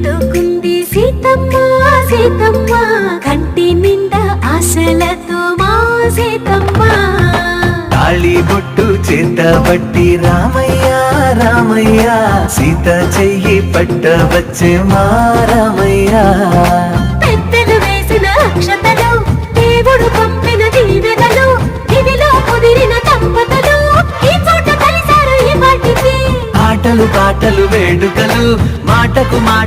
పెట్టుకుంది సీతమ్మ సీతమ్మ. కంటి నిండా ఆశలతో మా సీతమ్మ. తాళి బొట్టు చేత బట్టి రామయ్య రామయ్య. సీత చెయ్యి పట్ట వచ్చే మా రామయ్య. పెద్దలు వేసిన అక్షతలు దేవుడు పంపిన దీవెనలు ఇదిలో కుదిరిన దంపతులు ఈ చోట కలిశారు ఈ పాటలు పాటలు వేడుకలు మాటకు మాట